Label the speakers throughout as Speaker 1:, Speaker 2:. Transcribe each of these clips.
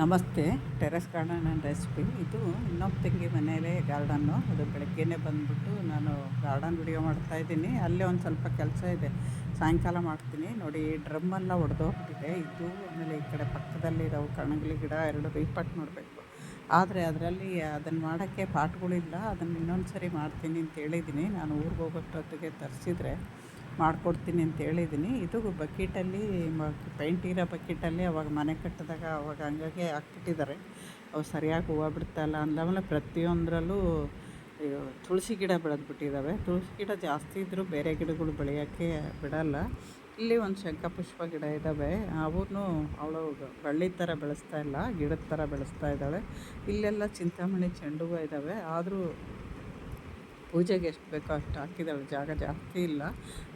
Speaker 1: ನಮಸ್ತೆ, terrace garden and recipe. ಇದು ಇನ್ನೊಬ್ಬ ತಂಗಿ ಮನೆಯಲ್ಲೇ ಗಾರ್ಡನ್ನು. ಅದು ಬೆಳಗ್ಗೆನೇ ಬಂದುಬಿಟ್ಟು ನಾನು ಗಾರ್ಡನ್ ವಿಡಿಯೋ ಮಾಡ್ತಾಯಿದ್ದೀನಿ ಅಲ್ಲೇ ಒಂದು ಸ್ವಲ್ಪ ಕೆಲಸ ಇದೆ. ಸಾಯಂಕಾಲ ಮಾಡ್ತೀನಿ. ನೋಡಿ ಡ್ರಮ್ಮೆಲ್ಲ ಒಡೆದೋಗ್ಬಿಟ್ಟಿದೆ. ಇದು ಆಮೇಲೆ ಈ ಕಡೆ ಪಕ್ಕದಲ್ಲಿರೋ ಕಣಗಿಲಿ ಗಿಡ ಎರಡು ರೀಪಟ್ ಮಾಡಬೇಕು ಆದರೆ ಅದರಲ್ಲಿ ಅದನ್ನು ಮಾಡೋಕ್ಕೆ ಪಾಟ್ಗಳಿಲ್ಲ. ಅದನ್ನು ಇನ್ನೊಂದು ಸರಿ ಮಾಡ್ತೀನಿ ಅಂತ ಹೇಳಿದ್ದೀನಿ. ನಾನು ಊರಿಗೆ ಹೋಗೋಷ್ಟೊತ್ತಿಗೆ ತರಿಸಿದ್ರೆ ಮಾಡಿಕೊಡ್ತೀನಿ ಅಂತ ಹೇಳಿದ್ದೀನಿ. ಇದು ಬಕೆಟಲ್ಲಿ ಪೈಂಟ್ ಇರೋ ಬಕೀಟಲ್ಲಿ ಅವಾಗ ಮನೆ ಕಟ್ಟಿದಾಗ ಅವಾಗ ಹಂಗಾಗೆ ಹಾಕ್ಬಿಟ್ಟಿದ್ದಾರೆ. ಅವು ಸರಿಯಾಗಿ ಹೂವು ಬಿಡ್ತಾಯಿಲ್ಲ ಅಂದಮೇಲೆ ಪ್ರತಿಯೊಂದರಲ್ಲೂ ತುಳಸಿ ಗಿಡ ಬೆಳೆದ್ಬಿಟ್ಟಿದ್ದಾವೆ. ತುಳಸಿ ಗಿಡ ಜಾಸ್ತಿ ಇದ್ದರೂ ಬೇರೆ ಗಿಡಗಳು ಬೆಳೆಯೋಕ್ಕೆ ಬಿಡಲ್ಲ. ಇಲ್ಲಿ ಒಂದು ಶಂಖಪುಷ್ಪ ಗಿಡ ಇದ್ದಾವೆ. ಅವನು ಅವಳು ಬಳ್ಳಿ ಥರ ಬೆಳೆಸ್ತಾ ಇಲ್ಲ, ಗಿಡದ ಥರ ಬೆಳೆಸ್ತಾ ಇದ್ದಾಳೆ. ಇಲ್ಲೆಲ್ಲ ಚಿಂತಾಮಣಿ ಚೆಂಡು ಹೂವು ಇದ್ದಾವೆ. ಆದರೂ ಪೂಜೆಗೆ ಎಷ್ಟು ಬೇಕೋ ಅಷ್ಟು ಹಾಕಿದ್ದಾಳೆ. ಜಾಗ ಜಾಸ್ತಿ ಇಲ್ಲ.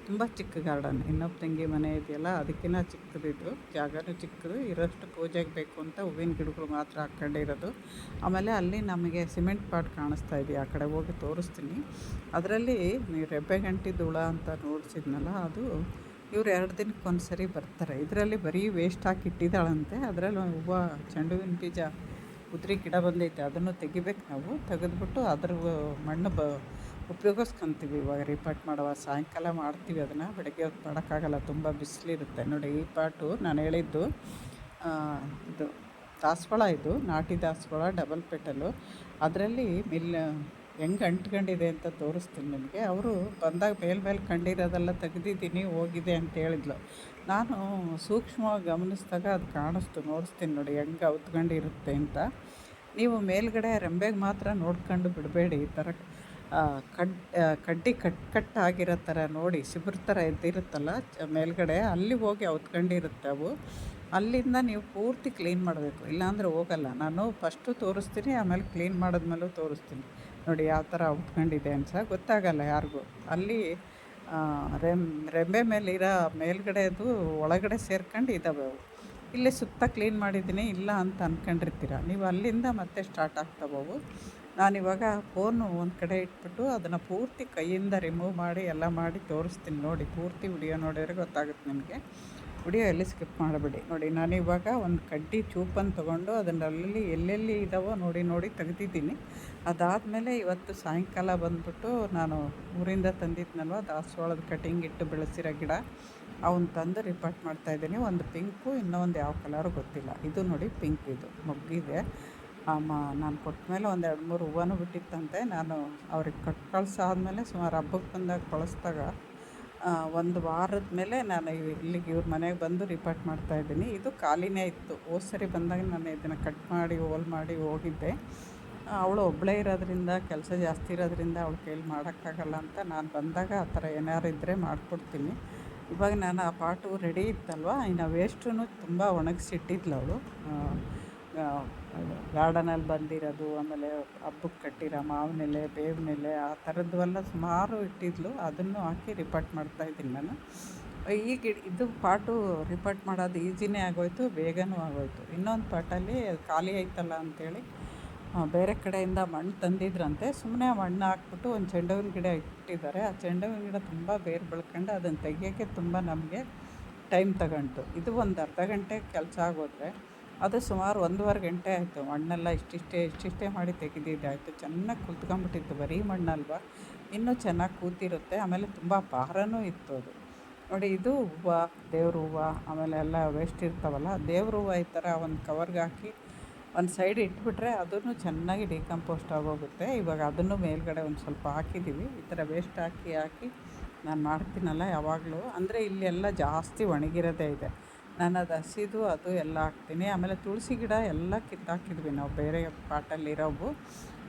Speaker 1: ತುಂಬ ಚಿಕ್ಕ ಗಾರ್ಡನ್. ಇನ್ನೊಬ್ಬ ತಂಗಿ ಮನೆ ಇದೆಯಲ್ಲ ಅದಕ್ಕಿಂತ ಚಿಕ್ಕದಿದ್ದು ಜಾಗನೂ ಚಿಕ್ಕದು, ಇರೋಷ್ಟು ಪೂಜೆಗೆ ಬೇಕು ಅಂತ ಹೂವಿನ ಗಿಡಗಳು ಮಾತ್ರ ಹಾಕ್ಕೊಂಡಿರೋದು ಆಮೇಲೆ ಅಲ್ಲಿ ನಮಗೆ ಸಿಮೆಂಟ್ ಪಾಟ್ ಕಾಣಿಸ್ತಾ ಇದೆ, ಆ ಕಡೆ ಹೋಗಿ ತೋರಿಸ್ತೀನಿ. ಅದರಲ್ಲಿ ರೆಬ್ಬೆ ಗಂಟಿ ಧೂಳ ಅಂತ ನೋಡಿಸಿದ್ನಲ್ಲ, ಅದು ಇವ್ರು ಎರಡು ದಿನಕ್ಕೆ ಒಂದು ಸರಿ ಬರ್ತಾರೆ. ಇದರಲ್ಲಿ ಬರೀ ವೇಸ್ಟ್ ಹಾಕಿ ಇಟ್ಟಿದ್ದಾಳಂತೆ. ಅದರಲ್ಲಿ ಹೂವು ಚೆಂಡು ಹೂವಿನ ಬೀಜ, ಉದ್ರಿ ಗಿಡ ಬಂದೈತೆ, ಅದನ್ನು ತೆಗಿಬೇಕು ನಾವು. ತೆಗೆದ್ಬಿಟ್ಟು ಅದ್ರ ಮಣ್ಣು ಬ ಉಪಯೋಗಿಸ್ಕೊಂತೀವಿ. ಇವಾಗ ರೀಪಾಟ್ ಮಾಡುವ ಸಾಯಂಕಾಲ ಮಾಡ್ತೀವಿ ಅದನ್ನು. ಬೆಳಗ್ಗೆ ಹೊತ್ತು ಮಾಡೋಕ್ಕಾಗಲ್ಲ. ತುಂಬ ಬಿಸಿಲಿರುತ್ತೆ. ನೋಡಿ, ಈ ಪಾಟು ನಾನು ಹೇಳಿದ್ದು ಇದು ದಾಸವಾಳ ಇದು, ನಾಟಿ ದಾಸವಾಳ ಡಬಲ್ ಪೆಟಲು ಅದರಲ್ಲಿ ಮಿಲ್, ಹೆಂಗೆ ಅಂಟ್ಕೊಂಡಿದೆ ಅಂತ ತೋರಿಸ್ತೀನಿ ನಿಮಗೆ. ಅವರು ಬಂದಾಗ ಮೇಲ್ ಮೇಲೆ ಕಂಡಿರೋದೆಲ್ಲ ತೆಗೆದಿದ್ದೀನಿ, ಹೋಗಿದೆ ಅಂತ ಹೇಳಿದ್ಲು. ನಾನು ಸೂಕ್ಷ್ಮವಾಗಿ ಗಮನಿಸಿದಾಗ ಅದು ಕಾಣಿಸ್ತು. ನೋಡಿಸ್ತೀನಿ ನೋಡಿ, ಹೆಂಗೆ ಔತ್ಕೊಂಡಿರುತ್ತೆ ಅಂತ. ನೀವು ಮೇಲ್ಗಡೆ ರೆಂಬೆಗೆ ಮಾತ್ರ ನೋಡ್ಕೊಂಡು ಬಿಡಬೇಡಿ. ಈ ಥರ ಕಡ್ ಕಡ್ಡಿ ಕಟ್ ಕಟ್ ಆಗಿರೋ ಥರ ನೋಡಿ, ಶಿಬಿರ ಥರ ಎದ್ದಿರುತ್ತಲ್ಲ ಚ- ಮೇಲ್ಗಡೆ, ಅಲ್ಲಿ ಹೋಗಿ ಅವತ್ಕೊಂಡಿರುತ್ತೆ ಅವು. ಅಲ್ಲಿಂದ ನೀವು ಪೂರ್ತಿ ಕ್ಲೀನ್ ಮಾಡಬೇಕು. ಇಲ್ಲಾಂದರೆ ಹೋಗಲ್ಲ. ನಾನು ಫಸ್ಟು ತೋರಿಸ್ತೀನಿ, ಆಮೇಲೆ ಕ್ಲೀನ್ ಮಾಡಿದ್ಮೇಲೂ ತೋರಿಸ್ತೀನಿ. ನೋಡಿ, ಯಾವ ಥರ ಔತ್ಕೊಂಡಿದೆ ಅಂತ. ಗೊತ್ತಾಗಲ್ಲ ಯಾರಿಗೂ. ಅಲ್ಲಿ ರೆಂ, ರೆಂಬೆ ಮೇಲಿರೋ ಮೇಲ್ಗಡೆದು ಒಳಗಡೆ ಸೇರ್ಕೊಂಡು ಇದ್ದಾವೆ ಅವು. ಇಲ್ಲೇ ಸುತ್ತ ಕ್ಲೀನ್ ಮಾಡಿದ್ದೀನಿ, ಇಲ್ಲ ಅಂತ ಅಂದ್ಕೊಂಡಿರ್ತೀರ ನೀವು ಅಲ್ಲಿಂದ ಮತ್ತೆ ಸ್ಟಾರ್ಟ್ ಆಗ್ತಾವೆ ಅವು. ನಾನಿವಾಗ ಫೋನು ಒಂದು ಕಡೆ ಇಟ್ಬಿಟ್ಟು ಅದನ್ನು ಪೂರ್ತಿ ಕೈಯಿಂದ ರಿಮೂವ್ ಮಾಡಿ ಎಲ್ಲ ಮಾಡಿ ತೋರಿಸ್ತೀನಿ ನೋಡಿ. ಪೂರ್ತಿ ವಿಡಿಯೋ ನೋಡಿದ್ರೆ ಗೊತ್ತಾಗುತ್ತೆ ನಿಮಗೆ. ವಿಡಿಯೋ ಎಲ್ಲಿ ಸ್ಕಿಪ್ ಮಾಡಬೇಡಿ. ನೋಡಿ, ನಾನಿವಾಗ ಒಂದು ಕಡ್ಡಿ ಚೂಪನ್ನು ತೊಗೊಂಡು ಅದನ್ನಲ್ಲಿ ಎಲ್ಲೆಲ್ಲಿ ಇದಾವೋ ನೋಡಿ ನೋಡಿ ತೆಗೆದಿದ್ದೀನಿ. ಅದಾದಮೇಲೆ ಇವತ್ತು ಸಾಯಂಕಾಲ ಬಂದ್ಬಿಟ್ಟು ನಾನು ಊರಿಂದ ತಂದಿದ್ನಲ್ವ, ದಾಸವಾಳದ ಕಟಿಂಗ್ ಇಟ್ಟು ಬೆಳೆಸಿರೋ ಗಿಡ. ಅವನ್ನ ತಂದು ರಿಪಾರ್ಟ್ ಮಾಡ್ತಾಯಿದ್ದೀನಿ ಒಂದು ಪಿಂಕು ಇನ್ನೊಂದು ಯಾವ ಕಲರು ಗೊತ್ತಿಲ್ಲ. ಇದು ನೋಡಿ ಪಿಂಕ್ ಇದು. ಮೊಗ್ಗಿದೆ. ಅಮ್ಮ ನಾನು ಕೊಟ್ಟ ಮೇಲೆ ಒಂದು ಎರಡು ಮೂರು ಹೂವನೂ ಬಿಟ್ಟಿತ್ತಂತೆ. ನಾನು ಅವ್ರಿಗೆ ಕಟ್ ಕಳಿಸಾದ್ಮೇಲೆ ಸುಮಾರು ಹಬ್ಬಕ್ಕೆ ಬಂದಾಗ ಕಳಿಸ್ದಾಗ ಒಂದು ವಾರದ ಮೇಲೆ ನಾನು ಇಲ್ಲಿಗೆ ಇವ್ರ ಮನೆಗೆ ಬಂದು ರಿಪಾರ್ಟ್ ಮಾಡ್ತಾಯಿದ್ದೀನಿ ಇದು ಖಾಲಿನೇ ಇತ್ತು. ಹೋದ ಸರಿ ಬಂದಾಗ ನಾನು ಇದನ್ನು ಕಟ್ ಮಾಡಿ, ಹೋಲ್ ಮಾಡಿ ಹೋಗಿದ್ದೆ. ಅವಳು ಒಬ್ಬಳೇ ಇರೋದ್ರಿಂದ, ಕೆಲಸ ಜಾಸ್ತಿ ಇರೋದ್ರಿಂದ ಅವಳು ಕೈಲಿ ಮಾಡೋಕ್ಕಾಗಲ್ಲ ಅಂತ ನಾನು ಬಂದಾಗ ಆ ಥರ ಏನಾರು ಇದ್ದರೆ ಮಾಡಿಕೊಡ್ತೀನಿ. ಇವಾಗ ನಾನು ಆ ಪಾಟು ರೆಡಿ ಇತ್ತಲ್ವ? ಇನ್ನು ವೇಸ್ಟೂ ತುಂಬ ಒಣಗಿಸಿಟ್ಟಿದ್ಲು ಅವಳು. ಗಾರ್ಡನಲ್ಲಿ ಬಂದಿರೋದು, ಆಮೇಲೆ ಹಬ್ಬಕ್ಕೆ ಕಟ್ಟಿರೋ ಮಾವಿನ ಎಲೆ ಬೇವಿನ ಎಲೆ ಆ ಥರದ್ದೆಲ್ಲ ಸುಮಾರು ಇಟ್ಟಿದ್ಲು. ಅದನ್ನು ಹಾಕಿ ರಿಪಾರ್ಟ್ ಮಾಡ್ತಾಯಿದ್ದೀನಿ ನಾನು. ಈಗ ಇದು ಪಾಟು ರಿಪೋರ್ಟ್ ಮಾಡೋದು ಈಸಿನೇ ಆಗೋಯ್ತು, ಬೇಗನೂ ಆಗೋಯ್ತು. ಇನ್ನೊಂದು ಪಾಟಲ್ಲಿ ಖಾಲಿ ಆಯ್ತಲ್ಲ ಅಂಥೇಳಿ ಬೇರೆ ಕಡೆಯಿಂದ ಮಣ್ಣು ತಂದಿದ್ರಂತೆ. ಸುಮ್ಮನೆ ಮಣ್ಣು ಹಾಕ್ಬಿಟ್ಟು ಒಂದು ಚೆಂಡು ಹೂವಿನ ಗಿಡ ಇಟ್ಟಿದ್ದಾರೆ. ಆ ಚೆಂಡು ಹೂವಿನ ಗಿಡ ತುಂಬ ಬೇರು ಬೆಳ್ಕೊಂಡು ಅದನ್ನು ತೆಗಿಯೋಕ್ಕೆ ತುಂಬ ನಮಗೆ ಟೈಮ್ ತಗೊಂಡು ಇದು ಒಂದು ಅರ್ಧ ಗಂಟೆ ಕೆಲಸ ಆಗೋದ್ರೆ ಅದು ಸುಮಾರು ಒಂದೂವರೆ ಗಂಟೆ ಆಯಿತು. ಮಣ್ಣೆಲ್ಲ ಇಷ್ಟಿಷ್ಟೇ ಇಷ್ಟಿಷ್ಟೇ ಮಾಡಿ ತೆಗೆದಿದ್ದಾಯಿತು. ಚೆನ್ನಾಗಿ ಕುತ್ಕೊಂಡ್ಬಿಟ್ಟಿತ್ತು ಬರೀ ಮಣ್ಣಲ್ವಾ? ಇನ್ನೂ ಚೆನ್ನಾಗಿ ಕೂತಿರುತ್ತೆ. ಆಮೇಲೆ ತುಂಬ ಭಾರನೂ ಇತ್ತು ಅದು. ನೋಡಿ, ಇದು ಹೂವು, ದೇವ್ರ ಹೂವು, ಆಮೇಲೆ ಎಲ್ಲ ವೇಸ್ಟ್ ಇರ್ತಾವಲ್ಲ, ದೇವ್ರ ಹೂವು ಈ ಥರ ಒಂದು ಕವರ್ಗೆ ಹಾಕಿ ಒಂದು ಸೈಡ್ ಇಟ್ಬಿಟ್ರೆ ಅದನ್ನು ಚೆನ್ನಾಗಿ ಡಿಕಂಪೋಸ್ಟ್ ಆಗೋಗುತ್ತೆ. ಇವಾಗ ಅದನ್ನು ಮೇಲ್ಗಡೆ ಒಂದು ಸ್ವಲ್ಪ ಹಾಕಿದ್ದೀವಿ. ಈ ಥರ ವೇಸ್ಟ್ ಹಾಕಿ ಹಾಕಿ ನಾನು ಮಾಡ್ತೀನಲ್ಲ ಯಾವಾಗಲೂ. ಅಂದರೆ ಇಲ್ಲೆಲ್ಲ ಜಾಸ್ತಿ ಒಣಗಿರೋದೇ ಇದೆ. ನಾನು ಅದು ಹಸಿದು ಅದು ಎಲ್ಲ ಹಾಕ್ತೀನಿ. ಆಮೇಲೆ ತುಳಸಿ ಗಿಡ ಎಲ್ಲ ಕಿತ್ತಾಕಿದ್ವಿ ನಾವು. ಬೇರೆ ಪಾಟಲ್ಲಿರೋವು.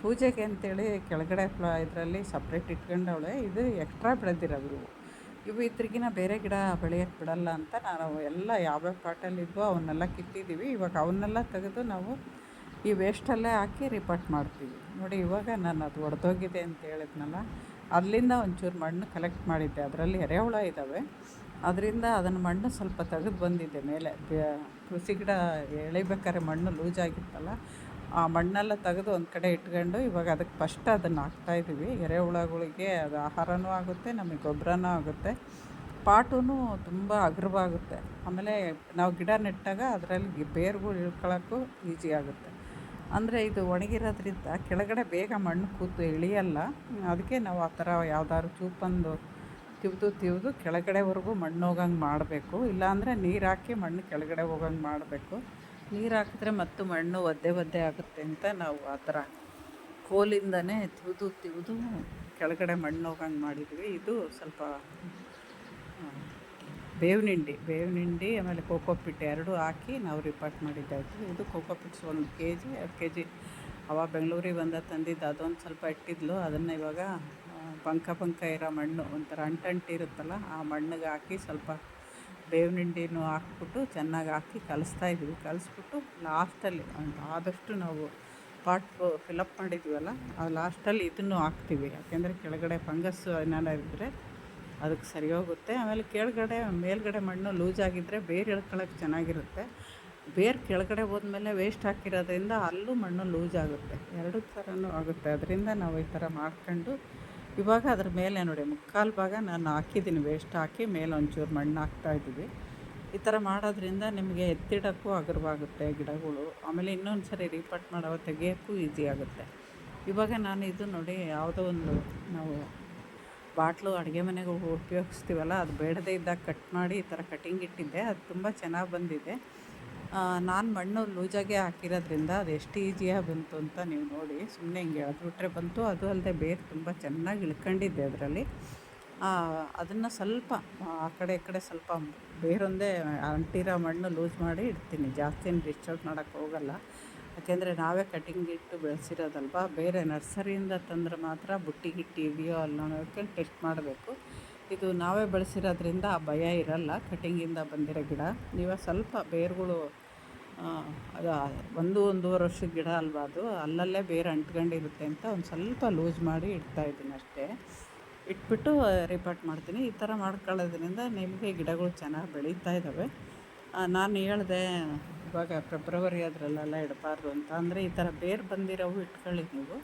Speaker 1: ಪೂಜೆಗೆ ಅಂತೇಳಿ ಕೆಳಗಡೆ ಪ್ಲ ಇದರಲ್ಲಿ ಸಪ್ರೇಟ್ ಇಟ್ಕೊಂಡವಳೆ. ಇದು ಎಕ್ಸ್ಟ್ರಾ ಬೆಳೆದಿರೋವು ಇವು. ಇವು ಇದ್ರಿಗಿನ ಬೇರೆ ಗಿಡ ಬೆಳೆಯೋಕ್ಕೆ ಬಿಡಲ್ಲ ಅಂತ ನಾನು ಎಲ್ಲ ಯಾವ್ಯಾವ ಪಾಟಲ್ಲಿದ್ವೋ ಅವನ್ನೆಲ್ಲ ಕಿತ್ತಿದ್ದೀವಿ ಇವಾಗ ಅವನ್ನೆಲ್ಲ ತೆಗೆದು ನಾವು ಈ ವೇಸ್ಟಲ್ಲೇ ಹಾಕಿ ರಿಪೋರ್ಟ್ ಮಾಡ್ತೀವಿ. ನೋಡಿ, ಇವಾಗ ನಾನು ಅದು ಒಡೆದೋಗಿದೆ ಅಂತ ಹೇಳಿದ್ನಲ್ಲ. ಅಲ್ಲಿಂದ ಒಂಚೂರು ಮಣ್ಣು ಕಲೆಕ್ಟ್ ಮಾಡಿದ್ದೆ. ಅದರಲ್ಲಿ ಎರೆಹುಳ ಇದ್ದಾವೆ. ಅದರಿಂದ ಅದನ್ನು ಮಣ್ಣು ಸ್ವಲ್ಪ ತೆಗೆದು ಬಂದಿದ್ದೆ ಮೇಲೆ. ತುಳಸಿ ಗಿಡ ಎಳಿಬೇಕಾದ್ರೆ ಮಣ್ಣು ಲೂಸ್ ಆಗಿತ್ತಲ್ಲ, ಆ ಮಣ್ಣೆಲ್ಲ ತೆಗೆದು ಒಂದು ಕಡೆ ಇಟ್ಕೊಂಡು ಇವಾಗ ಅದಕ್ಕೆ ಫಸ್ಟ್ ಅದನ್ನು ಹಾಕ್ತಾಯಿದ್ದೀವಿ ಎರೆಹುಳಗಳಿಗೆ ಅದು ಆಹಾರನೂ ಆಗುತ್ತೆ, ನಮಗೆ ಗೊಬ್ಬರನೂ ಆಗುತ್ತೆ. ಪಾಟೂ ತುಂಬ ಅಗ್ರವಾಗುತ್ತೆ. ಆಮೇಲೆ ನಾವು ಗಿಡ ನೆಟ್ಟಾಗ ಅದರಲ್ಲಿ ಬೇರುಗಳು ಇಳ್ಕೊಳ್ಳೋಕ್ಕೂ ಈಸಿ ಆಗುತ್ತೆ. ಅಂದರೆ ಇದು ಒಣಗಿರೋದ್ರಿಂದ ಕೆಳಗಡೆ ಬೇಗ ಮಣ್ಣು ಕೂತು ಇಳಿಯಲ್ಲ ಅದಕ್ಕೆ ನಾವು ಆ ಥರ ಯಾವ್ದಾದ್ರು ಚೂಪಂದು ತಿವ್ದು ತಿವಿದು ಕೆಳಗಡೆವರೆಗೂ ಮಣ್ಣು ಹೋಗಂಗೆ ಮಾಡಬೇಕು. ಇಲ್ಲಾಂದರೆ ನೀರು ಹಾಕಿ ಮಣ್ಣು ಕೆಳಗಡೆ ಹೋಗಂಗೆ ಮಾಡಬೇಕು. ನೀರು ಹಾಕಿದ್ರೆ ಮತ್ತು ಮಣ್ಣು ಒದ್ದೆ ಒದ್ದೆ ಆಗುತ್ತೆ ಅಂತ ನಾವು ಆ ಥರ ಕೋಲಿಂದನೇ ತಿವಿದು ತಿವಿದು ಕೆಳಗಡೆ ಮಣ್ಣು ಹೋಗಂಗೆ ಮಾಡಿದ್ವಿ. ಇದು ಸ್ವಲ್ಪ ಬೇವಿನ ಹಿಂಡಿ ಬೇವಿನ ಹಿಂಡಿ ಆಮೇಲೆ ಕೋಕೋಪಿಟ್ ಎರಡೂ ಹಾಕಿ ನಾವು ರಿಪಾರ್ಟ್ ಮಾಡಿದ್ದಾಯಿತು ಇದು ಕೋಕೋಪಿಟ್ಸ್ ಒಂದು ಕೆ ಜಿ ಎರಡು ಕೆ ಜಿ ಅವ ಬೆಂಗಳೂರಿಗೆ ಬಂದ ತಂದಿದ್ದು ಅದೊಂದು ಸ್ವಲ್ಪ ಇಟ್ಟಿದ್ಲು. ಅದನ್ನು ಇವಾಗ ಬಂಕ ಬಂಕ ಇರೋ ಮಣ್ಣು, ಒಂಥರ ಅಂಟಂಟು ಇರುತ್ತಲ್ಲ, ಆ ಮಣ್ಣಿಗೆ ಹಾಕಿ ಸ್ವಲ್ಪ ಬೇವಿನ ಹಿಂಡಿನೂ ಹಾಕ್ಬಿಟ್ಟು ಚೆನ್ನಾಗಿ ಹಾಕಿ ಕಲಿಸ್ತಾ ಇದ್ವಿ. ಕಲಿಸ್ಬಿಟ್ಟು ಲಾಸ್ಟಲ್ಲಿ ಆದಷ್ಟು ನಾವು ಪಾಟ್ ಫಿಲಪ್ ಮಾಡಿದ್ವಲ್ಲ, ಆ ಲಾಸ್ಟಲ್ಲಿ ಇದನ್ನು ಹಾಕ್ತೀವಿ. ಯಾಕೆಂದರೆ ಕೆಳಗಡೆ ಫಂಗಸ್ ಏನಾರ ಇದ್ದರೆ ಅದಕ್ಕೆ ಸರಿ ಹೋಗುತ್ತೆ. ಆಮೇಲೆ ಕೆಳಗಡೆ, ಮೇಲ್ಗಡೆ ಮಣ್ಣು ಲೂಸ್ ಆಗಿದ್ದರೆ ಬೇರು ಎಳ್ಕೊಳ್ಳೋಕೆ ಚೆನ್ನಾಗಿರುತ್ತೆ. ಬೇರು ಕೆಳಗಡೆ ಹೋದ್ಮೇಲೆ ವೇಸ್ಟ್ ಹಾಕಿರೋದ್ರಿಂದ ಅಲ್ಲೂ ಮಣ್ಣು ಲೂಸ್ ಆಗುತ್ತೆ. ಎರಡು ಥರನೂ ಆಗುತ್ತೆ. ಅದರಿಂದ ನಾವು ಈ ಥರ ಮಾಡ್ಕೊಂಡು ಇವಾಗ ಅದ್ರ ಮೇಲೆ ನೋಡಿ, ಮುಕ್ಕಾಲು ಭಾಗ ನಾನು ಹಾಕಿದ್ದೀನಿ ವೇಸ್ಟ್ ಹಾಕಿ ಮೇಲೆ ಒಂಚೂರು ಮಣ್ಣು ಹಾಕ್ತಾ ಇದ್ದೀವಿ. ಈ ಥರ ಮಾಡೋದ್ರಿಂದ ನಿಮಗೆ ಎತ್ತಿಡೋಕ್ಕೂ ಹಗುರವಾಗುತ್ತೆ ಗಿಡಗಳು. ಆಮೇಲೆ ಇನ್ನೊಂದು ಸರಿ ರೀಪಟ್ ಮಾಡೋ ತೆಗಿಯೋಕ್ಕೂ ಈಸಿ ಆಗುತ್ತೆ. ಇವಾಗ ನಾನು ಇದು ನೋಡಿ, ಯಾವುದೋ ಒಂದು ನಾವು ಬಾಟ್ಲು ಅಡುಗೆ ಮನೆಗೆ ಉಪಯೋಗಿಸ್ತೀವಲ್ಲ, ಅದು ಬೇಡದೇ ಇದ್ದಾಗ ಕಟ್ ಮಾಡಿ ಈ ಥರ ಕಟಿಂಗ್ ಇಟ್ಟಿದ್ದೆ. ಅದು ತುಂಬ ಚೆನ್ನಾಗಿ ಬಂದಿದೆ. ನಾನು ಮಣ್ಣು ಲೂಜಾಗೆ ಹಾಕಿರೋದ್ರಿಂದ ಅದು ಎಷ್ಟು ಈಸಿಯಾಗಿ ಬಂತು ಅಂತ ನೀವು ನೋಡಿ. ಸುಮ್ಮನೆ ಹಿಂಗೆ ಎಳೆದ್ಬಿಟ್ರೆ ಬಂತು. ಅದು ಅಲ್ಲದೆ ಬೇರು ತುಂಬ ಚೆನ್ನಾಗಿ ಇಳ್ಕೊಂಡಿದ್ದೆ ಅದರಲ್ಲಿ. ಅದನ್ನು ಸ್ವಲ್ಪ, ಆ ಕಡೆ ಈ ಕಡೆ ಸ್ವಲ್ಪ ಬೇರೊಂದೇ ಅಂಟಿರೋ ಮಣ್ಣು ಲೂಸ್ ಮಾಡಿ ಇಡ್ತೀನಿ. ಜಾಸ್ತಿ ಡಿಸ್ಟರ್ಬ್ ಮಾಡೋಕ್ಕೆ ಹೋಗಲ್ಲ. ಯಾಕೆಂದರೆ ನಾವೇ ಕಟಿಂಗ್ ಇಟ್ಟು ಬೆಳೆಸಿರೋದಲ್ವ? ಬೇರೆ ನರ್ಸರಿಯಿಂದ ತಂದ್ರೆ ಮಾತ್ರ ಬುಟ್ಟಿ ಗಿಟ್ಟಿ ಇದೆಯೋ ಅಲ್ಲ ಟೆಸ್ಟ್ ಮಾಡಬೇಕು. ಇದು ನಾವೇ ಬೆಳೆಸಿರೋದ್ರಿಂದ ಆ ಭಯ ಇರಲ್ಲ. ಕಟಿಂಗಿಂದ ಬಂದಿರೋ ಗಿಡ. ನೀವು ಸ್ವಲ್ಪ ಬೇರುಗಳು ಅದು ಒಂದು ಒಂದೂವರೆ ವರ್ಷದ ಗಿಡ ಅಲ್ವಾ ಅದು? ಅಲ್ಲಲ್ಲೇ ಬೇರೆ ಅಂಟ್ಕೊಂಡಿರುತ್ತೆ ಅಂತ ಒಂದು ಸ್ವಲ್ಪ ಲೂಸ್ ಮಾಡಿ ಇಡ್ತಾ ಇದ್ದೀನಿ ಅಷ್ಟೇ. ಇಟ್ಬಿಟ್ಟು ರಿಪೋರ್ಟ್ ಮಾಡ್ತೀನಿ. ಈ ಥರ ಮಾಡ್ಕೊಳ್ಳೋದ್ರಿಂದ ನಿಮಗೆ ಗಿಡಗಳು ಚೆನ್ನಾಗಿ ಬೆಳೀತಾ ಇದ್ದಾವೆ ನಾನು ಹೇಳಿದೆ, ಇವಾಗ ಫೆಬ್ರವರಿ ಅದರಲ್ಲೆಲ್ಲ ಇಡಬಾರ್ದು ಅಂತ. ಅಂದರೆ ಈ ಥರ ಬೇರು ಬಂದಿರೋವು ಇಟ್ಕೊಳ್ಳಿ ನೀವು.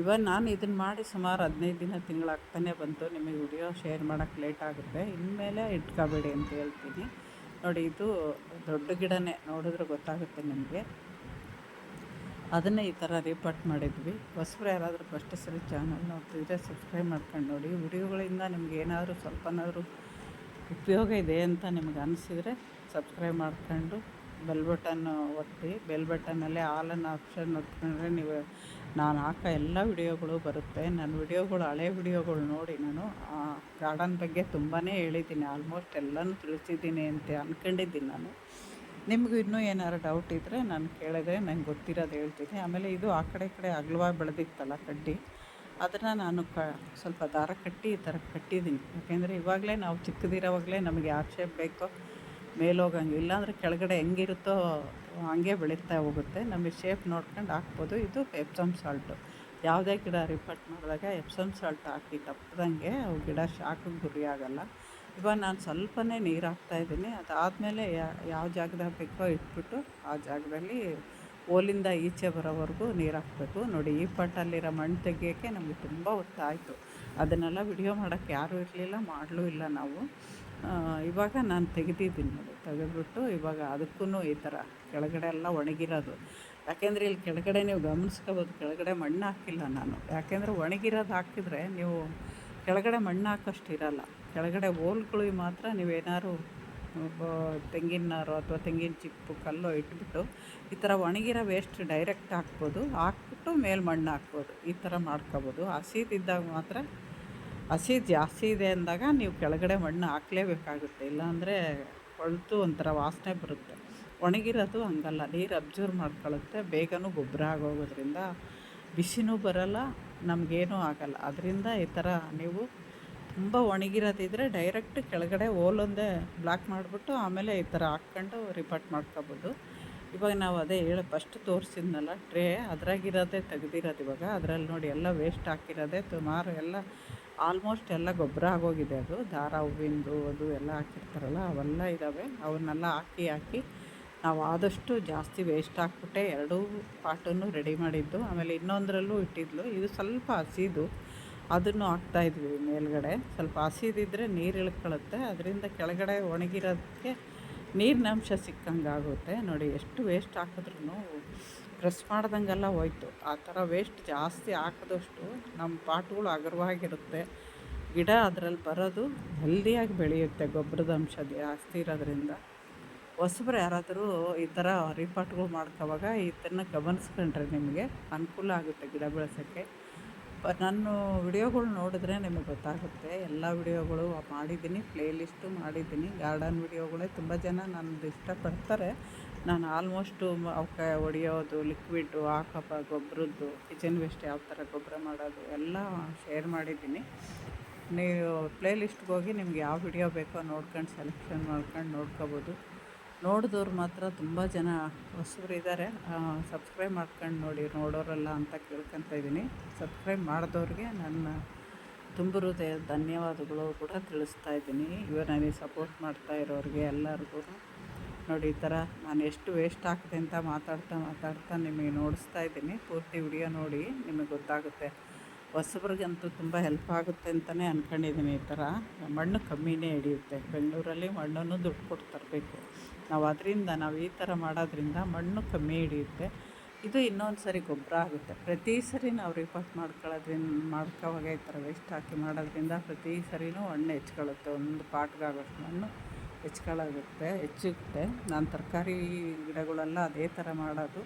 Speaker 1: ಇವಾಗ ನಾನು ಇದನ್ನು ಮಾಡಿ ಸುಮಾರು ಹದಿನೈದು ದಿನ ತಿಂಗಳಾಗ್ತಾನೆ ಬಂತು. ನಿಮಗೆ ವಿಡಿಯೋ ಶೇರ್ ಮಾಡೋಕ್ಕೆ ಲೇಟ್ ಆಗುತ್ತೆ. ಇನ್ಮೇಲೆ ಇಟ್ಕೋಬೇಡಿ ಅಂತ ಹೇಳ್ತೀನಿ. ನೋಡಿ, ಇದು ದೊಡ್ಡ ಗಿಡನೇ ನೋಡಿದ್ರೆ ಗೊತ್ತಾಗುತ್ತೆ ನಿಮಗೆ. ಅದನ್ನೇ ಈ ಥರ ರಿಪೋರ್ಟ್ ಮಾಡಿದ್ವಿ. ಹೊಸಬ್ರು ಯಾರಾದರೂ ಫಸ್ಟ್ ಸರಿ ಚಾನಲ್ ನೋಡ್ತಿದ್ರೆ ಸಬ್ಸ್ಕ್ರೈಬ್ ಮಾಡ್ಕೊಂಡು ನೋಡಿ. ವಿಡಿಯೋಗಳಿಂದ ನಿಮ್ಗೆ ಏನಾದರೂ ಸ್ವಲ್ಪನಾದರೂ ಉಪಯೋಗ ಇದೆ ಅಂತ ನಿಮ್ಗೆ ಅನಿಸಿದರೆ ಸಬ್ಸ್ಕ್ರೈಬ್ ಮಾಡ್ಕೊಂಡು ಬೆಲ್ ಬಟನ್ ಒತ್ತಿ ಬೆಲ್ ಬಟನಲ್ಲಿ ಆಲ್ ಅನ್ನ ಆಪ್ಷನ್ ಒತ್ಕೊಂಡ್ರೆ ನೀವು ನಾನು ಹಾಕೋ ಎಲ್ಲ ವಿಡಿಯೋಗಳು ಬರುತ್ತೆ. ನನ್ನ ವಿಡಿಯೋಗಳು, ಹಳೆ ವಿಡಿಯೋಗಳು ನೋಡಿ ನಾನು ಆ ಗಾರ್ಡನ್ ಬಗ್ಗೆ ತುಂಬಾ ಹೇಳಿದ್ದೀನಿ. ಆಲ್ಮೋಸ್ಟ್ ಎಲ್ಲನೂ ತಿಳಿಸಿದ್ದೀನಿ ಅಂತ ಅಂದ್ಕೊಂಡಿದ್ದೀನಿ ನಾನು. ನಿಮಗೂ ಇನ್ನೂ ಏನಾದ್ರು ಡೌಟ್ ಇದ್ದರೆ ನಾನು ಕೇಳಿದ್ರೆ ನಂಗೆ ಗೊತ್ತಿರೋದು ಹೇಳ್ತೀನಿ. ಆಮೇಲೆ ಇದು ಆ ಕಡೆ ಕಡೆ ಅಗಲವಾಗಿ ಬೆಳೆದಿತ್ತಲ್ಲ ಕಡ್ಡಿ, ಅದನ್ನು ನಾನು ಕ ಸ್ವಲ್ಪ ದಾರ ಕಟ್ಟಿ ಈ ಥರ ಕಟ್ಟಿದ್ದೀನಿ. ಯಾಕೆಂದರೆ ಇವಾಗಲೇ ನಾವು ಚಿಕ್ಕದಿರೋವಾಗಲೇ ನಮಗೆ ಯಾವ ಶೇಪ್ ಬೇಕೋ ಮೇಲೋಗಂಗೆ, ಇಲ್ಲಾಂದರೆ ಕೆಳಗಡೆ ಹೆಂಗಿರುತ್ತೋ ಹಂಗೆ ಬೆಳೀತಾ ಹೋಗುತ್ತೆ. ನಮಗೆ ಶೇಪ್ ನೋಡ್ಕೊಂಡು ಹಾಕ್ಬೋದು. ಇದು ಎಪ್ಸಮ್ ಸಾಲ್ಟು ಯಾವುದೇ ಗಿಡ ರಿಪೋರ್ಟ್ ಮಾಡಿದಾಗ ಎಪ್ಸಮ್ ಸಾಲ್ಟ್ ಹಾಕಿ ತಪ್ಪದಂಗೆ ಅವು ಗಿಡ ಶಾಖಕ್ಕೆ ಗುರಿ ಆಗಲ್ಲ. ಇವಾಗ ನಾನು ಸ್ವಲ್ಪನೇ ನೀರು ಹಾಕ್ತಾಯಿದ್ದೀನಿ ಅದಾದಮೇಲೆ ಯಾವ ಜಾಗದಾಗ ಬೇಕೋ ಇಟ್ಬಿಟ್ಟು ಆ ಜಾಗದಲ್ಲಿ ಓಲಿಂದ ಈಚೆ ಬರೋವರೆಗೂ ನೀರು ಹಾಕಬೇಕು. ನೋಡಿ, ಈ ಪಟ್ಟಲ್ಲಿರೋ ಮಣ್ಣು ತೆಗಿಯೋಕ್ಕೆ ನಮಗೆ ತುಂಬ ಹೊತ್ತಾಯಿತು. ಅದನ್ನೆಲ್ಲ ವಿಡಿಯೋ ಮಾಡೋಕ್ಕೆ ಯಾರೂ ಇರಲಿಲ್ಲ, ಮಾಡಲೂ ಇಲ್ಲ ನಾವು. ಇವಾಗ ನಾನು ತೆಗೆದಿದ್ದೀನಿ ನೋಡಿ ತೆಗೆದ್ಬಿಟ್ಟು ಇವಾಗ ಅದಕ್ಕೂ ಈ ಥರ ಕೆಳಗಡೆ ಎಲ್ಲ ಒಣಗಿರೋದು. ಯಾಕೆಂದರೆ ಇಲ್ಲಿ ಕೆಳಗಡೆ ನೀವು ಗಮನಿಸ್ಕೋಬೋದು, ಕೆಳಗಡೆ ಮಣ್ಣು ಹಾಕಿಲ್ಲ ನಾನು. ಯಾಕೆಂದರೆ ಒಣಗಿರೋದು ಹಾಕಿದರೆ ನೀವು ಕೆಳಗಡೆ ಮಣ್ಣು ಹಾಕೋಷ್ಟು ಇರಲ್ಲ. ಕೆಳಗಡೆ ಹೋಲ್ಗಳು ಮಾತ್ರ ನೀವೇನಾದ್ರು ತೆಂಗಿನ ನಾರು ಅಥವಾ ತೆಂಗಿನ ಚಿಪ್ಪು, ಕಲ್ಲು ಇಟ್ಬಿಟ್ಟು ಈ ಥರ ಒಣಗಿರೋ ವೇಸ್ಟ್ ಡೈರೆಕ್ಟ್ ಹಾಕ್ಬೋದು. ಹಾಕ್ಬಿಟ್ಟು ಮೇಲೆ ಮಣ್ಣು ಹಾಕ್ಬೋದು. ಈ ಥರ ಮಾಡ್ಕೋಬೋದು. ಹಸಿದಿದ್ದಾಗ ಮಾತ್ರ ಹಸಿ ಜಾಸ್ತಿ ಇದೆ ಅಂದಾಗ ನೀವು ಕೆಳಗಡೆ ಮಣ್ಣು ಹಾಕಲೇಬೇಕಾಗುತ್ತೆ. ಇಲ್ಲಾಂದರೆ ಕೊಳ್ತು ಒಂಥರ ವಾಸನೆ ಬರುತ್ತೆ. ಒಣಗಿರೋದು ಹಂಗಲ್ಲ. ನೀರು ಅಬ್ಸರ್ವ್ ಮಾಡ್ಕೊಳ್ಳುತ್ತೆ. ಬೇಗನೂ ಗೊಬ್ಬರ ಆಗೋಗೋದ್ರಿಂದ ಬಿಸಿನೂ ಬರಲ್ಲ, ನಮಗೇನೂ ಆಗಲ್ಲ. ಅದರಿಂದ ಈ ಥರ ನೀವು ತುಂಬ ಒಣಗಿರೋದಿದ್ರೆ ಡೈರೆಕ್ಟ್ ಕೆಳಗಡೆ ಓಲೊಂದೇ ಬ್ಲಾಕ್ ಮಾಡಿಬಿಟ್ಟು ಆಮೇಲೆ ಈ ಥರ ಹಾಕ್ಕೊಂಡು ರಿಪೋರ್ಟ್ ಮಾಡ್ಕೋಬೋದು. ಇವಾಗ ನಾವು ಅದೇ ಹೇಳಿ, ಫಸ್ಟ್ ತೋರಿಸಿದ್ನಲ್ಲ ಟ್ರೇ, ಅದ್ರಾಗಿರೋದೇ ತೆಗೆದಿರೋದು ಇವಾಗ. ಅದರಲ್ಲಿ ನೋಡಿ ಎಲ್ಲ ವೇಸ್ಟ್ ಹಾಕಿರೋದೇ, ಸುಮಾರು ಎಲ್ಲ ಆಲ್ಮೋಸ್ಟ್ ಎಲ್ಲ ಗೊಬ್ಬರ ಆಗೋಗಿದೆ ಅದು. ದಾರ ಹೂವಿಂದು ಅದು ಎಲ್ಲ ಹಾಕಿರ್ತಾರಲ್ಲ, ಅವೆಲ್ಲ ಇದ್ದಾವೆ ಅವನ್ನೆಲ್ಲ ಹಾಕಿ ಹಾಕಿ ನಾವು ಆದಷ್ಟು ಜಾಸ್ತಿ ವೇಸ್ಟ್ ಹಾಕ್ಬಿಟ್ಟೆ ಎರಡೂ ಪಾಟನ್ನು ರೆಡಿ ಮಾಡಿದ್ದು. ಆಮೇಲೆ ಇನ್ನೊಂದರಲ್ಲೂ ಇಟ್ಟಿದ್ಲು. ಇದು ಸ್ವಲ್ಪ ಹಸಿದು, ಅದನ್ನು ಹಾಕ್ತಾಯಿದ್ವಿ ಮೇಲ್ಗಡೆ. ಸ್ವಲ್ಪ ಹಸಿದಿದ್ದರೆ ನೀರು ಇಳ್ಕೊಳ್ಳುತ್ತೆ ಅದರಿಂದ ಕೆಳಗಡೆ ಒಣಗಿರೋದಕ್ಕೆ ನೀರಿನ ಅಂಶ ಸಿಕ್ಕಂಗೆ ನೋಡಿ, ಎಷ್ಟು ವೇಸ್ಟ್ ಹಾಕಿದ್ರೂ ಪ್ರೆಸ್ ಮಾಡ್ದಂಗೆಲ್ಲ ಹೋಯ್ತು. ಆ ಥರ ವೇಸ್ಟ್ ಜಾಸ್ತಿ ಹಾಕಿದಷ್ಟು ನಮ್ಮ ಪಾಟ್ಗಳು ಅಗರವಾಗಿರುತ್ತೆ ಗಿಡ ಅದರಲ್ಲಿ ಬರೋದು ಹೆಲ್ದಿಯಾಗಿ ಬೆಳೆಯುತ್ತೆ ಗೊಬ್ಬರದ ಅಂಶ ಜಾಸ್ತಿ ಇರೋದ್ರಿಂದ. ಹೊಸಬ್ರು ಯಾರಾದರೂ ಈ ಥರ ರೀಪಾಟ್ಗಳು ಮಾಡ್ಕೋವಾಗ ಇದನ್ನು ಗಮನಿಸ್ಕೊಂಡ್ರೆ ನಿಮಗೆ ಅನುಕೂಲ ಆಗುತ್ತೆ ಗಿಡ ಬೆಳೆಸೋಕ್ಕೆ. ನಾನು ವಿಡಿಯೋಗಳು ನೋಡಿದ್ರೆ ನಿಮಗೆ ಗೊತ್ತಾಗುತ್ತೆ. ಎಲ್ಲ ವಿಡಿಯೋಗಳು ಮಾಡಿದ್ದೀನಿ ಪ್ಲೇ ಲಿಸ್ಟು ಮಾಡಿದ್ದೀನಿ ಗಾರ್ಡನ್ ವಿಡಿಯೋಗಳೇ ತುಂಬ ಜನ ನನ್ನದು ಇಷ್ಟಪಡ್ತಾರೆ. ನಾನು ಆಲ್ಮೋಸ್ಟು ಅವಕ್ಕೆ ಹೊಡಿಯೋದು ಲಿಕ್ವಿಡ್ಡು ಹಾಕಪ್ಪ ಗೊಬ್ಬರದ್ದು ಕಿಚನ್ ವೇಸ್ಟ್ ಯಾವ ಥರ ಗೊಬ್ಬರ ಮಾಡೋದು ಎಲ್ಲ ಶೇರ್ ಮಾಡಿದ್ದೀನಿ. ನೀವು ಪ್ಲೇ ಲಿಸ್ಟ್ಗೆ ಹೋಗಿ ನಿಮ್ಗೆ ಯಾವ ವಿಡಿಯೋ ಬೇಕೋ ನೋಡ್ಕೊಂಡು ಸೆಲೆಕ್ಷನ್ ಮಾಡ್ಕೊಂಡು ನೋಡ್ಕೋಬೋದು. ನೋಡಿದವ್ರು ಮಾತ್ರ ತುಂಬ ಜನ ಹೊಸಬ್ರು ಇದ್ದಾರೆ ಸಬ್ಸ್ಕ್ರೈಬ್ ಮಾಡ್ಕೊಂಡು ನೋಡಿ, ನೋಡೋರಲ್ಲ ಅಂತ ಕೇಳ್ಕೊತ ಇದ್ದೀನಿ. ಸಬ್ಸ್ಕ್ರೈಬ್ ಮಾಡಿದವ್ರಿಗೆ ನನ್ನ ತುಂಬ ಹೃದಯ ಧನ್ಯವಾದಗಳು ಕೂಡ ತಿಳಿಸ್ತಾ ಇದ್ದೀನಿ. ನನಗೆ ಸಪೋರ್ಟ್ ಮಾಡ್ತಾ ಇರೋರಿಗೆ ಎಲ್ಲರಿಗೂ ನೋಡಿ, ಈ ಥರ ನಾನು ಎಷ್ಟು ವೇಸ್ಟ್ ಆಗ್ತದೆ ಅಂತ ಮಾತಾಡ್ತಾ ಮಾತಾಡ್ತಾ ನಿಮಗೆ ನೋಡಿಸ್ತಾ ಇದ್ದೀನಿ. ಪೂರ್ತಿ ವಿಡಿಯೋ ನೋಡಿ, ನಿಮಗೆ ಗೊತ್ತಾಗುತ್ತೆ. ಹೊಸಬ್ರಿಗಂತೂ ತುಂಬ ಹೆಲ್ಪ್ ಆಗುತ್ತೆ ಅಂತಲೇ ಅಂದ್ಕೊಂಡಿದ್ದೀನಿ ಈ ಥರ. ಮಣ್ಣು ಕಮ್ಮಿನೇ ಹಿಡಿಯುತ್ತೆ. ಬೆಂಗಳೂರಲ್ಲಿ ಮಣ್ಣನ್ನು ದುಡ್ಡು ಕೊಟ್ಟು ತರಬೇಕು. ನಾವು ಅದರಿಂದ, ನಾವು ಈ ಥರ ಮಾಡೋದ್ರಿಂದ ಮಣ್ಣು ಕಮ್ಮಿ ಹಿಡಿಯುತ್ತೆ. ಇದು ಇನ್ನೊಂದು ಸರಿ ಗೊಬ್ಬರ ಆಗುತ್ತೆ. ಪ್ರತಿ ಸರಿ ನಾವು ರಿಪೋರ್ಟ್ ಮಾಡ್ಕೊಳ್ಳೋದ್ರಿಂದ ಮಾಡ್ಕೋವಾಗ ಈ ಥರ ವೇಸ್ಟ್ ಹಾಕಿ ಮಾಡೋದ್ರಿಂದ ಪ್ರತಿ ಸರಿನೂ ಹಣ್ಣು ಹೆಚ್ಕೊಳ್ಳುತ್ತೆ ಒಂದು ಪಾಟ್ಗಾಗೋಷ್ಟು ಮಣ್ಣು. ಹೆಚ್ಕೊಳ್ಳೋಗುತ್ತೆ ಹೆಚ್ಚುತ್ತೆ. ನಾನು ತರಕಾರಿ ಗಿಡಗಳೆಲ್ಲ ಅದೇ ಥರ ಮಾಡೋದು.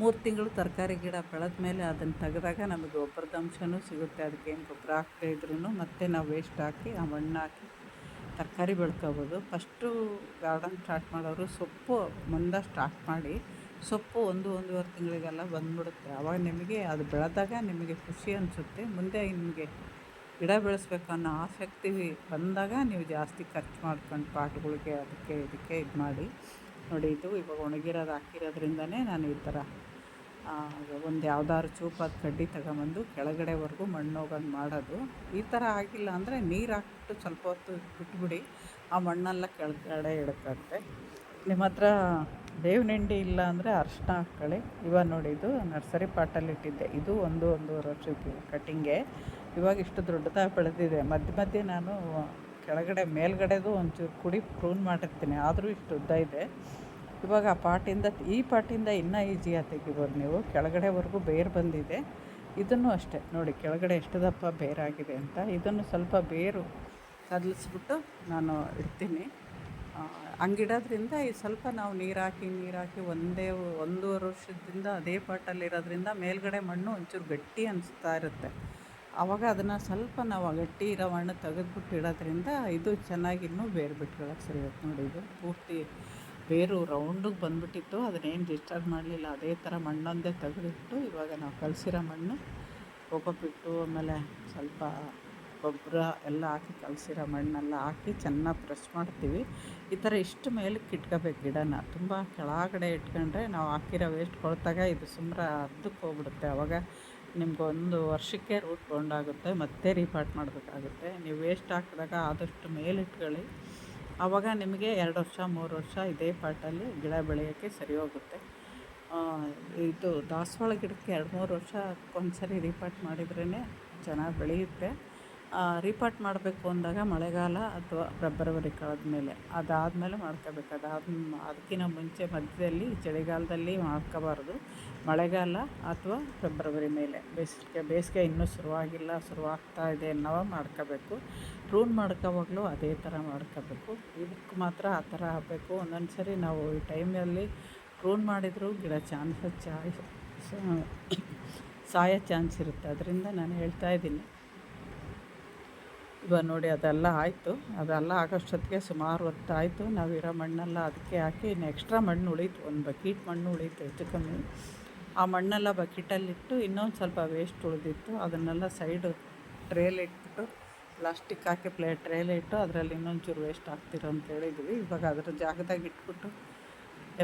Speaker 1: ಮೂರು ತಿಂಗಳು ತರಕಾರಿ ಗಿಡ ಬೆಳೆದ ಮೇಲೆ ಅದನ್ನು ತೆಗೆದಾಗ ನಮಗೆ ಗೊಬ್ಬರದ ಅಂಶವೂ ಸಿಗುತ್ತೆ. ಅದಕ್ಕೇನು ಗೊಬ್ಬರ ಹಾಕದೇ ಇದ್ರೂ ಮತ್ತೆ ನಾವು ವೇಸ್ಟ್ ಹಾಕಿ, ಆ ಮಣ್ಣು ಹಾಕಿ ತರಕಾರಿ ಬೆಳ್ಕೋಬೋದು. ಫಸ್ಟು ಗಾರ್ಡನ್ ಸ್ಟಾರ್ಟ್ ಮಾಡೋರು ಸೊಪ್ಪು ಮುಂದೆ ಸ್ಟಾರ್ಟ್ ಮಾಡಿ, ಸೊಪ್ಪು ಒಂದು, ಒಂದೂವರೆ ತಿಂಗಳಿಗೆಲ್ಲ ಬಂದ್ಬಿಡುತ್ತೆ. ಆವಾಗ ನಿಮಗೆ ಅದು ಬೆಳೆದಾಗ ನಿಮಗೆ ಖುಷಿ ಅನಿಸುತ್ತೆ. ಮುಂದೆ ನಿಮಗೆ ಗಿಡ ಬೆಳೆಸ್ಬೇಕು ಅನ್ನೋ ಆಸಕ್ತಿ ಬಂದಾಗ ನೀವು ಜಾಸ್ತಿ ಖರ್ಚು ಮಾಡ್ಕೊಂಡು ಪಾಟ್ಗಳಿಗೆ ಅದಕ್ಕೆ ಇದಕ್ಕೆ ಇದು ಮಾಡಿ. ನೋಡಿ, ಇದು ಇವಾಗ ಒಣಗಿರೋದು ಹಾಕಿರೋದ್ರಿಂದನೇ ನಾನು ಈ ಥರ ಒಂದು ಯಾವ್ದಾದ್ರು ಚೂಪಾದ ಕಡ್ಡಿ ತಗೊಂಬಂದು ಕೆಳಗಡೆವರೆಗೂ ಮಣ್ಣು ಹೋಗೋಂಗೆ ಮಾಡೋದು. ಈ ಥರ ಆಗಿಲ್ಲ ಅಂದರೆ ನೀರು ಹಾಕ್ಬಿಟ್ಟು ಸ್ವಲ್ಪ ಹೊತ್ತು ಬಿಟ್ಬಿಡಿ, ಆ ಮಣ್ಣೆಲ್ಲ ಕೆಳಗಡೆ ಇಳ್ಕತ್ತೆ ನಿಮ್ಮ ಹತ್ರ ದೇವ್ನಿಂಡಿ ಇಲ್ಲ ಅಂದರೆ ಅರ್ಶಿನ ಹಾಕ್ಕೊಳ್ಳಿ. ಇವಾಗ ನೋಡಿ, ಇದು ನರ್ಸರಿ ಪಾಟಲ್ಲಿ ಇಟ್ಟಿದ್ದೆ. ಇದು ಒಂದು ಒಂದು ವರ್ಷಕ್ಕೆ ಕಟ್ಟಿಂಗೆ ಇವಾಗ ಇಷ್ಟು ದೊಡ್ಡದಾಗಿ ಬೆಳೆದಿದೆ ಮಧ್ಯ ಮಧ್ಯೆ ನಾನು ಕೆಳಗಡೆ, ಮೇಲ್ಗಡೆದು ಒಂಚೂರು ಕುಡಿ ಪ್ರೂನ್ ಮಾಡಿರ್ತೀನಿ. ಆದರೂ ಇಷ್ಟು ಉದ್ದ ಇದೆ. ಇವಾಗ ಆ ಪಾಟಿಂದ, ಈ ಪಾಟಿಂದ ಇನ್ನೂ ಈಸಿಯಾಗಿ ತೆಗಿಬೋದು ನೀವು. ಕೆಳಗಡೆವರೆಗೂ ಬೇರು ಬಂದಿದೆ. ಇದನ್ನು ಅಷ್ಟೇ. ನೋಡಿ, ಕೆಳಗಡೆ ಎಷ್ಟು ದಪ್ಪ ಬೇರಾಗಿದೆ ಅಂತ. ಇದನ್ನು ಸ್ವಲ್ಪ ಬೇರು ಕದಲಿಸ್ಬಿಟ್ಟು ನಾನು ಇಡ್ತೀನಿ. ಹಂಗಿಡೋದ್ರಿಂದ ಈ ಸ್ವಲ್ಪ ನಾವು ನೀರಾಕಿ ಹಾಕಿ ನೀರು ಹಾಕಿ ಒಂದೇ, ಒಂದೂವರೆ ವರ್ಷದಿಂದ ಅದೇ ಪಾಟಲ್ಲಿರೋದ್ರಿಂದ ಮೇಲ್ಗಡೆ ಮಣ್ಣು ಒಂಚೂರು ಗಟ್ಟಿ ಅನಿಸ್ತಾ ಇರುತ್ತೆ. ಆವಾಗ ಅದನ್ನು ಸ್ವಲ್ಪ ನಾವು ಗಟ್ಟಿ ಇರೋ ಮಣ್ಣು ತೆಗೆದ್ಬಿಟ್ಟು ಇಡೋದ್ರಿಂದ ಇದು ಚೆನ್ನಾಗಿ ಇನ್ನೂ ಬೇರು ಬಿಟ್ಕೊಳ್ಳೋಕೆ ಸರಿ ಹೋಗುತ್ತೆ ನೋಡಿ, ಇದು ಪೂರ್ತಿ ಬೇರು ರೌಂಡಿಗೆ ಬಂದುಬಿಟ್ಟಿತ್ತು. ಅದನ್ನೇನು ಡಿಸ್ಟರ್ಬ್ ಮಾಡಲಿಲ್ಲ. ಅದೇ ಥರ ಮಣ್ಣೊಂದೇ ತೆಗೆದಿಟ್ಟು ಇವಾಗ ನಾವು ಕಲಸಿರೋ ಮಣ್ಣು ಬಿಟ್ಟು ಆಮೇಲೆ ಸ್ವಲ್ಪ ಗೊಬ್ಬರ ಎಲ್ಲ ಹಾಕಿ ಕಲಸಿರೋ ಮಣ್ಣೆಲ್ಲ ಹಾಕಿ ಚೆನ್ನಾಗಿ ಪ್ರೆಸ್ ಮಾಡ್ತೀವಿ. ಈ ಥರ ಇಷ್ಟು ಮೇಲಕ್ಕೆ ಇಟ್ಕೋಬೇಕು ಗಿಡನ. ತುಂಬ ಕೆಳಗಡೆ ಇಟ್ಕೊಂಡ್ರೆ ನಾವು ಹಾಕಿರೋ ವೇಸ್ಟ್ ಕೊಳ್ತಾಗ ಇದು ಸುಮ್ಮನೆ ಅರ್ಧಕ್ಕೆ ಹೋಗ್ಬಿಡುತ್ತೆ. ಅವಾಗ ನಿಮ್ಗೊಂದು ವರ್ಷಕ್ಕೆ ರೂಟ್ ಬೌಂಡಾಗುತ್ತೆ ಮತ್ತೆ ರೀಪಾರ್ಟ್ ಮಾಡಬೇಕಾಗುತ್ತೆ. ನೀವು ವೇಸ್ಟ್ ಹಾಕಿದಾಗ ಆದಷ್ಟು ಮೇಲಿಟ್ಕೊಳ್ಳಿ. ಆವಾಗ ನಿಮಗೆ ಎರಡು ವರ್ಷ, ಮೂರು ವರ್ಷ ಇದೇ ಪಾಟಲ್ಲಿ ಗಿಡ ಬೆಳೆಯೋಕ್ಕೆ ಸರಿ ಹೋಗುತ್ತೆ. ಇದು ದಾಸವಾಳ ಗಿಡಕ್ಕೆ ಎರಡು ಮೂರು ವರ್ಷ ಒಂದ್ಸರಿ ರೀಪಾರ್ಟ್ ಮಾಡಿದ್ರೇ ಚೆನ್ನಾಗಿ ಬೆಳೆಯುತ್ತೆ. ರೀಪಾಟ್ ಮಾಡಬೇಕು ಅಂದಾಗ ಮಳೆಗಾಲ ಅಥವಾ ಫೆಬ್ರವರಿ ಕಳೆದ ಮೇಲೆ. ಅದಾದಮೇಲೆ ಮಾಡ್ಕೋಬೇಕು. ಅದಾದ ಅದಕ್ಕಿಂತ ಮುಂಚೆ ಮಧ್ಯದಲ್ಲಿ, ಚಳಿಗಾಲದಲ್ಲಿ ಮಾಡ್ಕೋಬಾರ್ದು. ಮಳೆಗಾಲ ಅಥವಾ ಫೆಬ್ರವರಿ ಮೇಲೆ. ಬೇಸಿಗೆ ಬೇಸಿಗೆ ಇನ್ನೂ ಶುರುವಾಗಿಲ್ಲ, ಶುರುವಾಗ್ತಾ ಇದೆ ಅನ್ನೋ ಮಾಡ್ಕೋಬೇಕು. ಪ್ರೂನ್ ಮಾಡ್ಕೋವಾಗಲೂ ಅದೇ ಥರ ಮಾಡ್ಕೋಬೇಕು. ಇದಕ್ಕೆ ಮಾತ್ರ ಆ ಥರ ಆಗಬೇಕು. ಒಂದೊಂದು ಸರಿ ನಾವು ಈ ಟೈಮಲ್ಲಿ ಪ್ರೂನ್ ಮಾಡಿದರೂ ಗಿಡ ಚಾನ್ಸ್ ಚಾಯ್ ಸಾಯೋ ಚಾನ್ಸ್ ಇರುತ್ತೆ. ಅದರಿಂದ ನಾನು ಹೇಳ್ತಾ ಇದ್ದೀನಿ. ಇವಾಗ ನೋಡಿ ಅದೆಲ್ಲ ಆಯಿತು. ಅದೆಲ್ಲ ಆಗೋಷ್ಟೊತ್ತಿಗೆ ಸುಮಾರು ಹೊತ್ತಾಯಿತು. ಇರೋ ಮಣ್ಣೆಲ್ಲ ಅದಕ್ಕೆ ಹಾಕಿ ಇನ್ನು ಎಕ್ಸ್ಟ್ರಾ ಮಣ್ಣು ಉಳೀತು. ಒಂದು ಬಕೀಟ್ ಮಣ್ಣು ಉಳೀತು ಹೆಚ್ಚು ಕಮ್ಮಿ. ಆ ಮಣ್ಣೆಲ್ಲ ಬಕೀಟಲ್ಲಿಟ್ಟು ಇನ್ನೊಂದು ಸ್ವಲ್ಪ ವೇಸ್ಟ್ ಉಳಿದಿತ್ತು. ಅದನ್ನೆಲ್ಲ ಸೈಡು ಟ್ರೇಲಿಟ್ಬಿಟ್ಟು ಪ್ಲಾಸ್ಟಿಕ್ ಹಾಕಿ ಪ್ಲೇಟ್ ಟ್ರೇಲಿ ಇಟ್ಟು ಅದರಲ್ಲಿ ಇನ್ನೊಂಚೂರು ವೇಸ್ಟ್ ಆಗ್ತಿರೋ ಅಂತ ಹೇಳಿದ್ವಿ. ಇವಾಗ ಅದರ ಜಾಗದಾಗ ಇಟ್ಬಿಟ್ಟು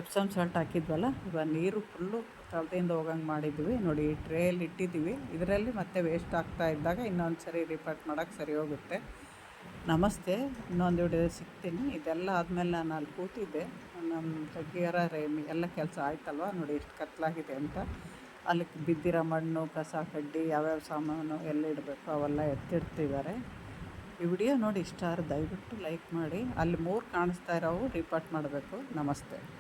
Speaker 1: ಎಪ್ಸಮ್ ಸಾಲ್ಟ್ ಹಾಕಿದ್ವಲ್ಲ, ಇವಾಗ ನೀರು ಫುಲ್ಲು ತಳದಿಂದ ಹೋಗಂಗೆ ಮಾಡಿದ್ವಿ. ನೋಡಿ ಟ್ರೇಯಲ್ಲಿ ಇಟ್ಟಿದ್ದೀವಿ. ಇದರಲ್ಲಿ ಮತ್ತೆ ವೇಸ್ಟ್ ಆಗ್ತಾ ಇದ್ದಾಗ ಇನ್ನೊಂದು ಸರಿ ರಿಪೋರ್ಟ್ ಮಾಡೋಕ್ಕೆ ಸರಿ ಹೋಗುತ್ತೆ. ನಮಸ್ತೆ, ಇನ್ನೊಂದು ವಿಡಿಯೋ ಸಿಗ್ತೀನಿ. ಇದೆಲ್ಲ ಆದಮೇಲೆ ನಾನು ಅಲ್ಲಿ ಕೂತಿದ್ದೆ. ನಮ್ಮ ತಗ್ಗಿಯರ ರೇಮಿ ಎಲ್ಲ ಕೆಲಸ ಆಯ್ತಲ್ವ? ನೋಡಿ, ಇಷ್ಟು ಕತ್ಲಾಗಿದೆ ಅಂತ. ಅಲ್ಲಿ ಬಿದ್ದಿರೋ ಮಣ್ಣು, ಕಸ, ಕಡ್ಡಿ, ಯಾವ್ಯಾವ ಸಾಮಾನು ಎಲ್ಲಿಡಬೇಕು ಅವೆಲ್ಲ ಎತ್ತಿಡ್ತಿದ್ದಾರೆ. ಈ ವಿಡಿಯೋ ನೋಡಿ ಇಷ್ಟ ಆದ್ರೆ ದಯವಿಟ್ಟು ಲೈಕ್ ಮಾಡಿ. ಅಲ್ಲಿ ಮೂರು ಕಾಣಿಸ್ತಾ ಇರೋವು ರಿಪೋರ್ಟ್ ಮಾಡಬೇಕು. ನಮಸ್ತೆ.